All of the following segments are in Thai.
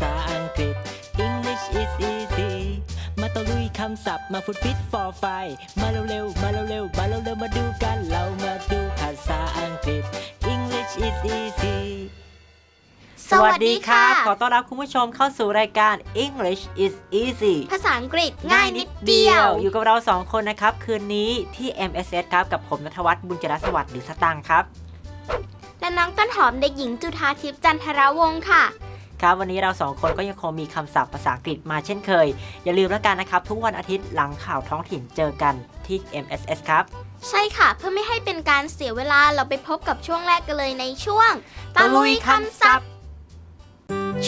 ษาอังกฤษ English is easy มาตะลุยคำศัพท์มาฟุตฟิต for f i มาเร็วๆ มาเร็วๆ มาเร็วๆ มาดูกัน เรามาดูภาษาอังกฤษ English is easy สวัสดีค่ะขอต้อนรับคุณผู้ชมเข้าสู่รายการ English is easy ภาษาอังกฤษง่ายนิดเดียว อยู่กับเราสองคนนะครับ คืนนี้ที่ MSS ครับ กับผมนัทวัฒน์บุญจรสวัสดิ์หรือสตังค์ครับ และน้องต้นหอมเด็กหญิงจุธาทิพย์จันทรวงศ์ค่ะ ครับวันนี้เราสองคนก็ยังคงมีคำศัพท์ภาษาอังกฤษมาเช่นเคย อย่าลืมแล้วกันนะครับ ทุกวันอาทิตย์หลังข่าวท้องถิ่นเจอกันที่ MSS ครับ ใช่ค่ะ เพื่อไม่ให้เป็นการเสียเวลาเราไปพบกับช่วงแรกกันเลยในช่วงตะลุยคำศัพท์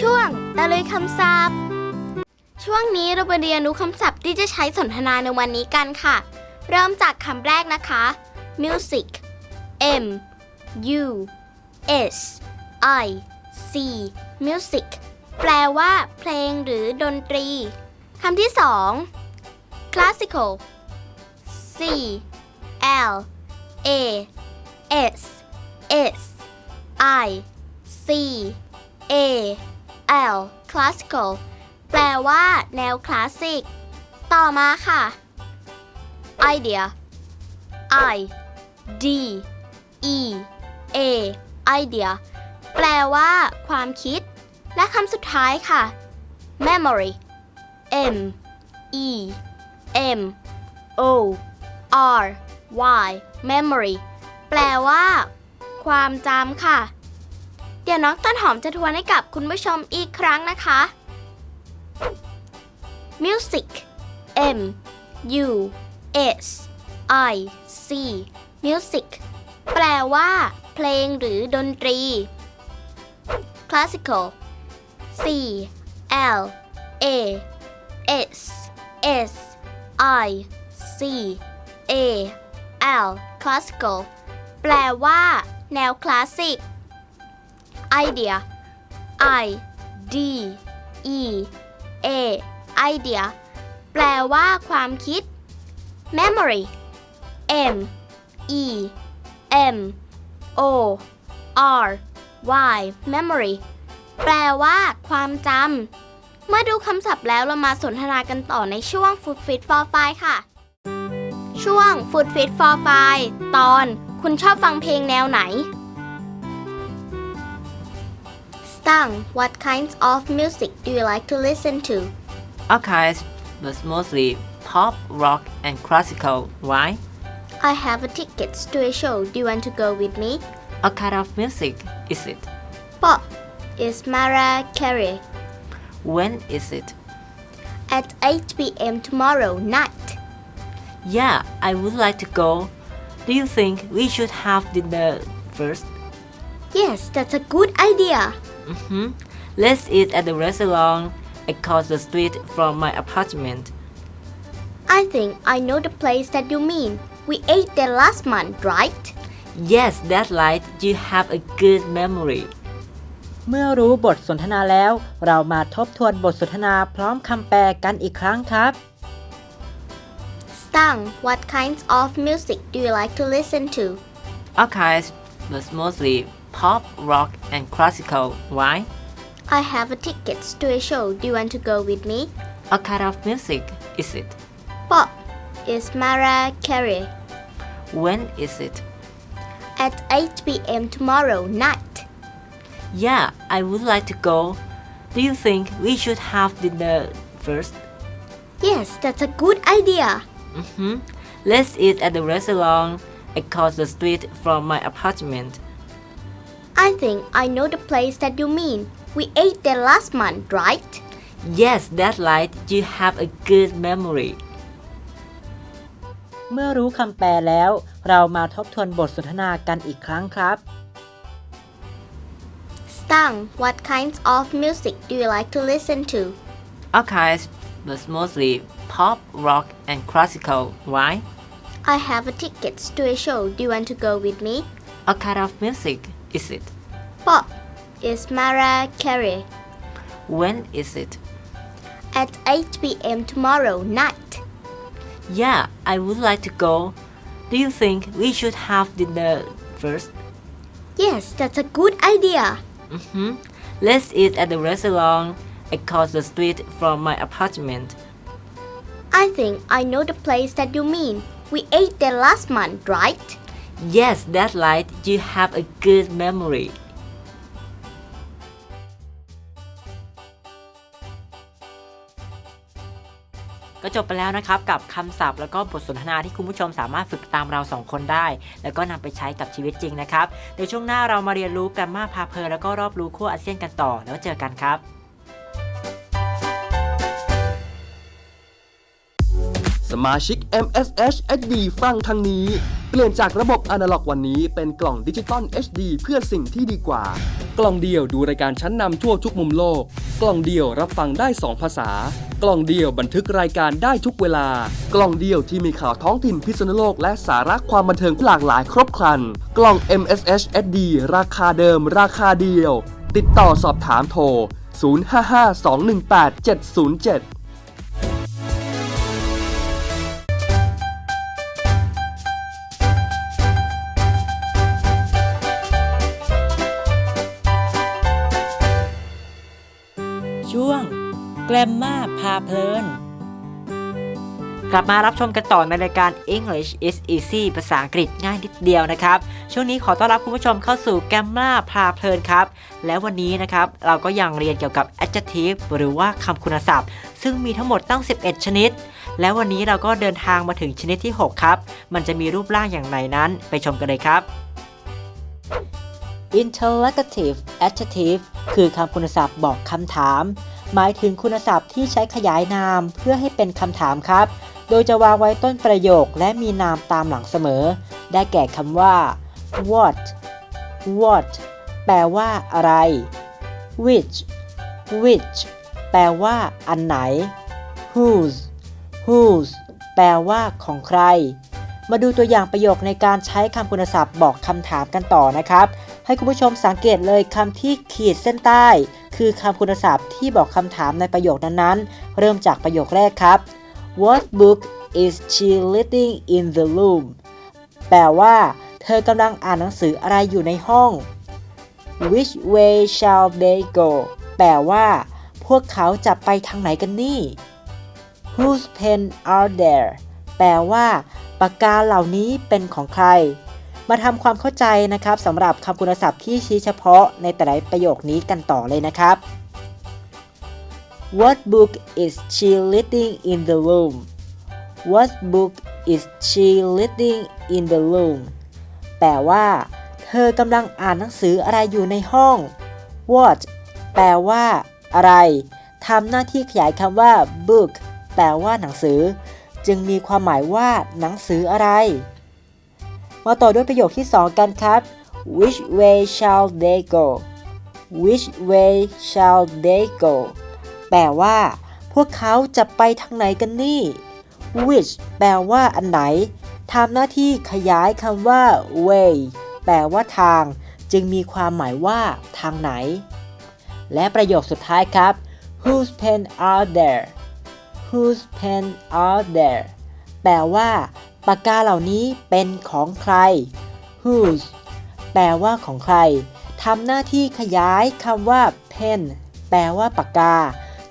ช่วงตะลุยคำศัพท์ ช่วงนี้เราไปเรียนรู้คำศัพท์ที่จะใช้สนทนาในวันนี้กันค่ะ เริ่มจากคำแรกนะคะ music m u s i c music แปลว่า เพลงหรือดนตรีคำที่สอง classical c l a s s i c a l classical แปลว่า แนวคลาสสิก ต่อมาค่ะ idea i d e a idea แปลว่า ความคิด และคำสุดท้ายค่ะ memory m e m o r y memory แปลว่า ความจำค่ะ เดี๋ยวน้องต้นหอมจะทวนให้กับคุณผู้ชมอีกครั้งนะคะ music m u s i c music แปลว่า เพลงหรือดนตรี classical c l a s s i c a l classical แปลว่า แนวคลาสสิก idea i d e a idea แปลว่าความคิด memory m e m o r y memory แปลว่า ความจำ เมื่อดูคำศัพท์แล้วเรามาสนทนากันต่อในช่วง Food Fit for Five ค่ะ ช่วง Food Fit for Five ตอน คุณชอบฟังเพลงแนวไหน Stang What kinds of music do you like to listen to Archives was mostly pop, rock, and classical. Why? I have a tickets to a show do you want to go with me What kind of music is it? Pop is Mariah Carey When is it? at 8 p.m. tomorrow night Yeah, I would like to go. Do you think we should have dinner first? Yes that's a good idea Mm-hmm. Let's eat at the restaurant across the street from my apartment. I think I know the place that you mean we ate there last month right Yes, that's right. You have a good memory. เมื่อรู้บทสนทนาแล้ว เรามาทบทวนบทสนทนาพร้อมคำแปลกันอีกครั้งครับ Stang What kinds of music do you like to listen to Archives was mostly pop, rock, and classical. Why? I have a tickets to a show do you want to go with me What kind of music is it? Pop is Mariah Carey When is it? at 8 p.m. tomorrow night Yeah, I would like to go. Do you think we should have dinner first? Yes that's a good idea Mm-hmm. Let's eat at the restaurant across the street from my apartment. I think I know the place that you mean we ate there last month right Yes, that's right. You have a good memory. เมื่อรู้คำแปลแล้ว เรามาทบทวนบทสนทนากันอีกครั้งครับ Stang What kinds of music do you like to listen to Archives was mostly pop, rock, and classical. Why? I have a tickets to a show do you want to go with me What kind of music is it? Pop is Mariah Carey When is it? at 8 p.m. tomorrow night Yeah, I would like to go. Do you think we should have dinner first? Yes that's a good idea Mm-hmm. Let's eat at the restaurant across the street from my apartment. I think I know the place that you mean. We ate there last month right? Yes that's right. You have a good memory ก็จบไปแล้วนะครับกับคำศัพท์แล้วก็บทสนทนาที่คุณผู้ชมสามารถฝึกตามเราสองคนได้ แล้วก็นำไปใช้กับชีวิตจริงนะครับเดี๋ยวช่วงหน้าเรามาเรียนรู้กันมาพาเพลินแล้วก็รอบรู้ขั้วอาเซียนกันต่อ แล้วเจอกันครับสมาชิก MSH HD ฟังทางนี้ เปลี่ยนจากระบบอนาล็อกวันนี้เป็นกล่องดิจิตอล HD เพื่อสิ่งที่ดีกว่า กล่องเดียวดูรายการชั้นนำทั่วทุกมุมโลก กล่องเดียวรับฟังได้ 2 ภาษา กล่องเดียวบันทึกรายการได้ทุกเวลา กล่องเดียวที่มีข่าวท้องถิ่นพิษณุโลกและสาระความบันเทิงหลากหลายครบครัน กล่อง MSH HD ราคาเดิม ราคาเดียว ติดต่อสอบถามโทร 0552187707 รมมาพาเพลิน กลับมารับชมกันต่อในรายการ English is easy ภาษาอังกฤษง่ายนิดเดียวนะครับ ช่วงนี้ขอต้อนรับคุณผู้ชมเข้าสู่แกรมมาพาเพลินครับ และวันนี้นะครับ เราก็ยังเรียนเกี่ยวกับ adjective หรือว่าคำคุณศัพท์ ซึ่งมีทั้งหมดตั้ง 11 ชนิด และวันนี้เราก็เดินทางมาถึงชนิดที่ 6 ครับ มันจะมีรูปร่างอย่างไรนั้น ไปชมกันเลยครับ interrogative adjective คือคำคุณศัพท์บอกคำถาม หมายถึงคุณศัพท์ที่ใช้ขยายนามเพื่อให้เป็นคำถามครับ โดยจะวางไว้ต้นประโยคและมีนามตามหลังเสมอ ได้แก่คำว่า what what แปลว่าอะไร which which แปลว่าอันไหน whose whose แปลว่าของใคร มาดูตัวอย่างประโยคในการใช้คำคุณศัพท์บอกคำถามกันต่อนะครับ ให้คุณผู้ชมสังเกตเลยคำที่ขีดเส้นใต้ คือคำคุณศัพท์ที่บอกคำถามในประโยคนั้นๆ เริ่มจากประโยคแรกครับ What book is she reading in the room แปลว่า เธอกำลังอ่านหนังสืออะไรอยู่ในห้อง Which way shall they go แปลว่า พวกเขาจะไปทางไหนกันนี่ Whose pen are there แปลว่า ปากกาเหล่านี้เป็นของใคร มาทำความเข้าใจนะครับสำหรับคำคุณศัพท์ที่ชี้เฉพาะในแต่ละประโยคนี้กันต่อเลยนะครับ What book is she reading in the room What book is she reading in the room แปลว่า เธอกำลังอ่านหนังสืออะไรอยู่ในห้อง What แปลว่า อะไรทำหน้าที่ขยายคำว่า book แปลว่าหนังสือ จึงมีความหมายว่า หนังสืออะไร มาต่อด้วยประโยคที่ 2 กันครับ Which way shall they go Which way shall they go แปลว่า พวกเขาจะไปทางไหนกันนี่ Which แปลว่าอันไหนทำหน้าที่ขยายคำว่า way แปลว่าทาง จึงมีความหมายว่า ทางไหน และประโยคสุดท้ายครับ Whose pen are there Whose pen are there แปลว่า ปากกาเหล่านี้เป็นของใคร Whose แปลว่าของใครทำหน้าที่ขยายคำว่า pen แปลว่าปากกา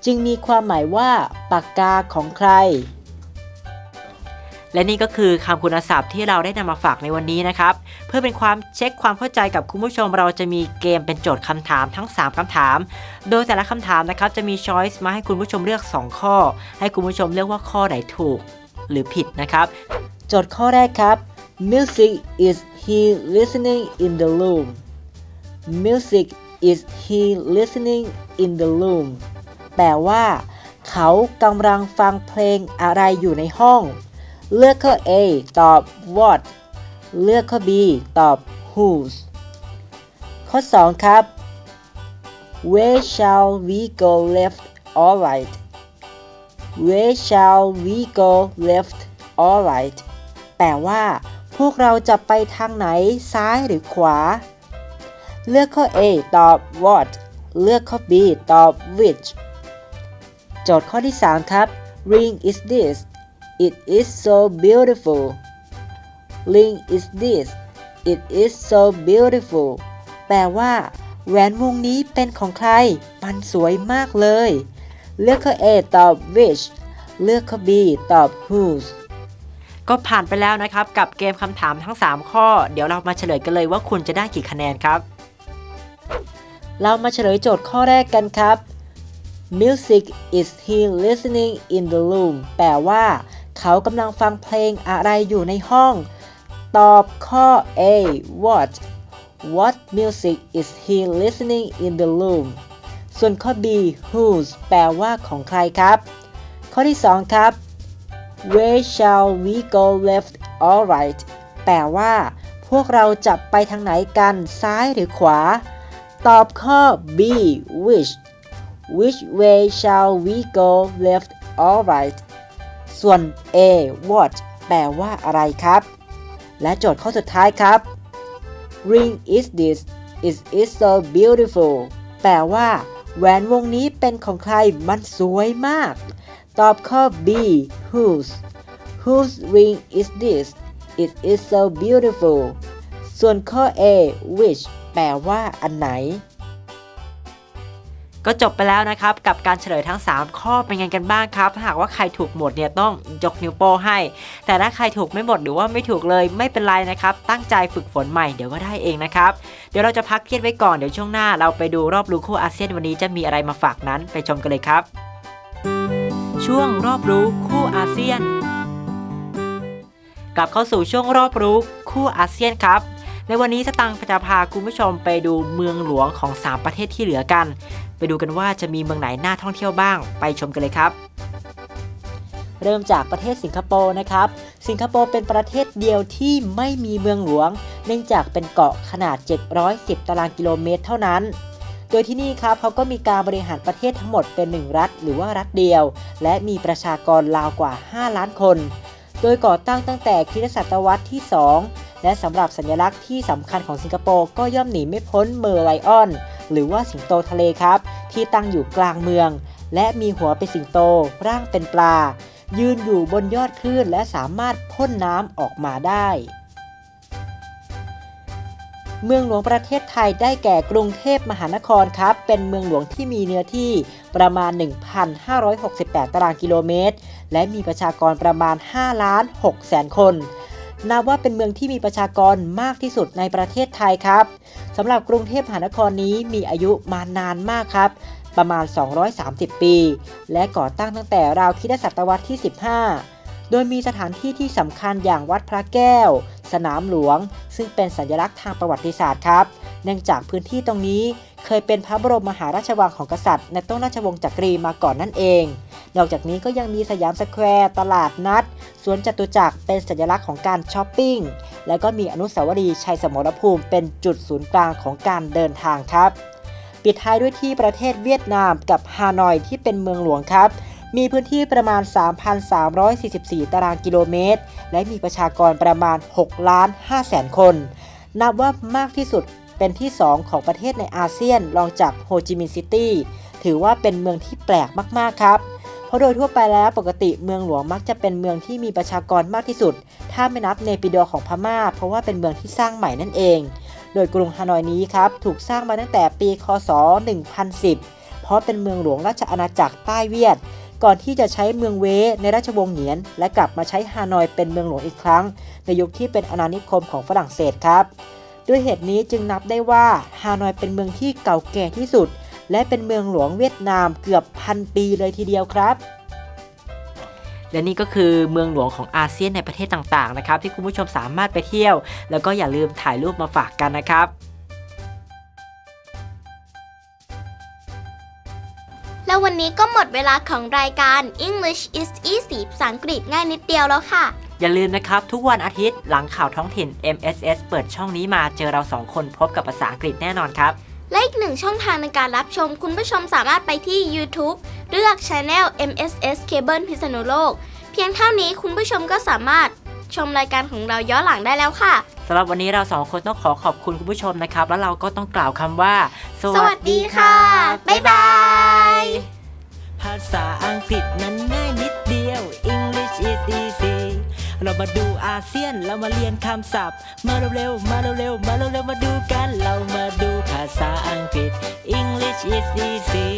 จึงมีความหมายว่าปากกาของใคร และนี่ก็คือคำคุณศัพท์ที่เราได้นำมาฝากในวันนี้นะครับ เพื่อเป็นความเช็คความเข้าใจกับคุณผู้ชมเราจะมีเกมเป็นโจทย์คำถามทั้ง 3คำถาม โดยแต่ละคำถามนะครับจะมีช้อยส์มาให้คุณผู้ชมเลือก 2 ข้อ ให้คุณผู้ชมเลือกว่าข้อไหนถูกหรือผิดนะครับ จทย์ข้อแรกครับ Music is he listening in the room Music is he listening in the room แปลว่า เขากำลังฟังเพลงอะไรอยู่ในห้อง เลือกข้อ A ตอบ what เลือกข้อ B ตอบ whose ข้อ 2 ครับ Where shall we go left or right Where shall we go left or right แปลว่าพวกเราจะไปทางไหนซ้ายหรือขวา เลือกข้อ A ตอบ what เลือกข้อ B ตอบ which โจทย์ข้อที่ 3 ครับ Ring is this It is so beautiful Ring is this It is so beautiful แปลว่า แหวนวงนี้เป็นของใคร มันสวยมากเลย เลือกข้อ A ตอบ which เลือกข้อ B ตอบ whose ก็ผ่านไปแล้วนะครับ กับเกมคำถามทั้ง 3 ข้อ เดี๋ยวเรามาเฉลยกันเลยว่าคุณจะได้กี่คะแนนครับ เรามาเฉลยโจทย์ข้อแรกกันครับ Music is he listening in the room แปลว่า เขากำลังฟังเพลงอะไรอยู่ในห้อง ตอบข้อ A what What music is he listening in the room ส่วนข้อ B whose แปลว่าของใครครับ ข้อที่ 2 ครับ Where shall we go left or right แปลว่า พวกเราจะไปทางไหนกันซ้ายหรือขวา ตอบข้อ B which Which way shall we go left or right ส่วน A what แปลว่าอะไรครับ และโจทย์ข้อสุดท้ายครับ Ring is this is it so beautiful แปลว่า แหวนวงนี้เป็นของใครมันสวยมาก ตอบข้อ B whose whose ring is this it is so beautiful ส่วนข้อ A which แปลว่าอันไหน ก็จบไปแล้วนะครับ กับการเฉลยทั้ง 3 ข้อเป็นไงกันบ้างครับ ถ้าหากว่าใครถูกหมดเนี่ยต้องยกนิ้วโป้ให้ แต่ถ้าใครถูกไม่หมดหรือว่าไม่ถูกเลยไม่เป็นไรนะครับ ตั้งใจฝึกฝนใหม่เดี๋ยวก็ได้เองนะครับ เดี๋ยวเราจะพักเครียดไว้ก่อนเดี๋ยวช่วงหน้า เราไปดูรอบรู้คู่อาเซียนวันนี้จะมีอะไรมาฝากนั้นไปชมกันเลยครับ ช่วงรอบรู้คู่อาเซียน กลับเข้าสู่ช่วงรอบรู้คู่อาเซียนครับ ในวันนี้สตังค์จะพาคุณผู้ชมไปดูเมืองหลวงของ 3 ประเทศที่เหลือกัน ไปดูกันว่าจะมีเมืองไหนน่าท่องเที่ยวบ้าง ไปชมกันเลยครับ เริ่มจากประเทศสิงคโปร์นะครับ สิงคโปร์เป็นประเทศเดียวที่ไม่มีเมืองหลวง เนื่องจากเป็นเกาะขนาด 710 ตารางกิโลเมตรเท่านั้น โดยที่นี่ครับเขาก็มีการบริหารประเทศทั้งหมดเป็นหนึ่งรัฐ หรือว่ารัฐเดียว และมีประชากรราวกว่า 5 ล้านคน โดยก่อตั้งตั้งแต่คริสตศตวรรษที่ 2 และสำหรับสัญลักษณ์ที่สำคัญของสิงคโปร์ก็ย่อมหนีไม่พ้นเมอร์ไลออน หรือว่าสิงโตทะเลครับ ที่ตั้งอยู่กลางเมือง และมีหัวเป็นสิงโต ร่างเป็นปลา ยืนอยู่บนยอดคลื่นและสามารถพ่นน้ำออกมาได้ เมืองหลวงประเทศไทยได้แก่กรุงเทพมหานครครับ เป็นเมืองหลวงที่มีเนื้อที่ประมาณ 1,568 ตารางกิโลเมตร และมีประชากรประมาณ 5 ล้าน6แสนคนนับว่าเป็นเมืองที่มีประชากรมากที่สุดในประเทศไทยครับสำหรับกรุงเทพมหานครนี้มีอายุมานานมากครับ ประมาณ 230 ปี และก่อตั้งตั้งแต่ราวคริสตศตวรรษที่ 15 โดยมีสถานที่ที่สำคัญอย่างวัดพระแก้ว สนามหลวง ซึ่งเป็นสัญลักษณ์ทางประวัติศาสตร์ครับ เนื่องจากพื้นที่ตรงนี้เคยเป็นพระบรมมหาราชวังของกษัตริย์ในต้นราชวงศ์จักรีมาก่อนนั่นเอง นอกจากนี้ก็ยังมีสยามสแควร์ ตลาดนัด สวนจตุจักรเป็นสัญลักษณ์ของการช้อปปิ้ง แล้วก็มีอนุสาวรีย์ชัยสมรภูมิเป็นจุดศูนย์กลางของการเดินทางครับ ปิดท้ายด้วยที่ประเทศเวียดนามกับฮานอยที่เป็นเมืองหลวงครับ มีพื้นที่ประมาณ 3,344 ตารางกิโลเมตร และมีประชากรประมาณ 6 ล้าน5แสนคน นับว่ามากที่สุดเป็นที่ 2 ของประเทศในอาเซียนรองจากโฮจิมินห์ซิตี้ ถือว่าเป็นเมืองที่แปลกมาก ๆ ครับ เพราะโดยทั่วไปแล้วปกติเมืองหลวงมักจะเป็นเมืองที่มีประชากรมากที่สุด ถ้าไม่นับเนปิโดของพม่า เพราะว่าเป็นเมืองที่สร้างใหม่นั่นเอง โดยกรุงฮานอยนี้ครับถูกสร้างมาตั้งแต่ปี คศ 1010 เพราะเป็นเมืองหลวงราชอาณาจักรใต้เวียด ก่อนที่จะใช้เมืองเวในราชวงศ์เหงียน และกลับมาใช้ฮานอยเป็นเมืองหลวงอีกครั้ง ในยุคที่เป็นอาณานิคมของฝรั่งเศสครับ ด้วยเหตุนี้จึงนับได้ว่าฮานอยเป็นเมืองที่เก่าแก่ที่สุด และเป็นเมืองหลวงเวียดนามเกือบพันปีเลยทีเดียวครับและนี่ก็คือเมืองหลวงของอาเซียนในประเทศต่างๆนะครับที่คุณผู้ชมสามารถไปเที่ยว แล้วก็อย่าลืมถ่ายรูปมาฝากกันนะครับ แล้ววันนี้ก็หมดเวลาของรายการ English is easy ภาษาอังกฤษง่ายนิดเดียวแล้วค่ะ อย่าลืมนะครับ ทุกวันอาทิตย์หลังข่าวท้องถิ่น MSS เปิดช่องนี้มาเจอเราสองคนพบกับภาษาอังกฤษแน่นอนครับ และอีกหนึ่งช่องทางในการรับชม คุณผู้ชมสามารถไปที่ YouTube เลือก Channel MSS Cable พิษณุโลก เพียงเท่านี้คุณผู้ชมก็สามารถชมรายการของเราย้อนหลังได้แล้วค่ะ สำหรับวันนี้เราสองคนต้องขอขอบคุณคุณผู้ชมนะครับ แล้วเราก็ต้องกล่าวคำว่า สวัสดีค่ะ บ๊ายบาย เรามาดูอาเซียน เรามาเรียนคำศัพท์ มาเร็วๆมาเร็วๆมาเร็วๆมาดูกัน เรามาดูภาษาอังกฤษ English is easy